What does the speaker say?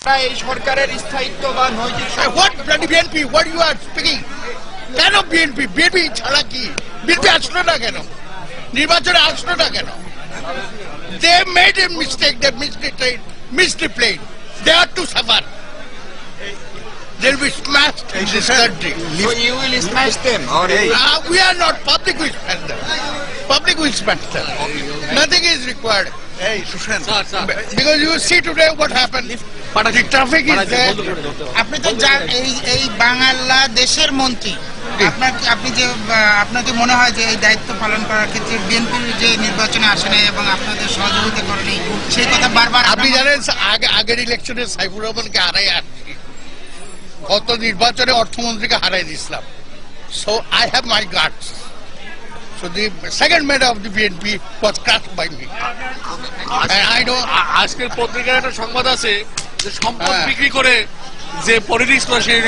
তারা এই সরকারের স্থায়িত্ব বা নৈতিক Hey, what bloody BNP? What you are speaking? কেন বিএনপি বিএনপি ছাড়া কি বিএনপি আসলো না কেন নির্বাচনে আসলো না কেন they made a mistake they misdisplayed misdisplayed they are to suffer they will be smashed in this country So you will smash them or Uh, we are not public will smash them. Public will smash them. Nothing is required. এই Sushant Because you see today what happened. There. আপনি তো এই এই বাংলাদেশের মন্ত্রী। আপনার আপনি যে আহ, আপনাকে মনে হয় যে এই দায়িত্ব পালন করার ক্ষেত্রে বিএনপির যে নির্বাচনে আসে নাই এবং আপনাদের সহযোগিতা করেনি সেই কথা বারবার আপনি জানেন আগে আগের ইলেকশনে সাইফুর রহমানকে হারাই আসছি গত নির্বাচনে অর্থমন্ত্রীকে হারাই দিয়েছিলাম। So I have my guards so the second man of the BNP was crash by me I know আ- আজকের পত্রিকার একটা সংবাদ আছে যে সম্পদ। বিক্রি করে যে পলিটিক্স করে সেই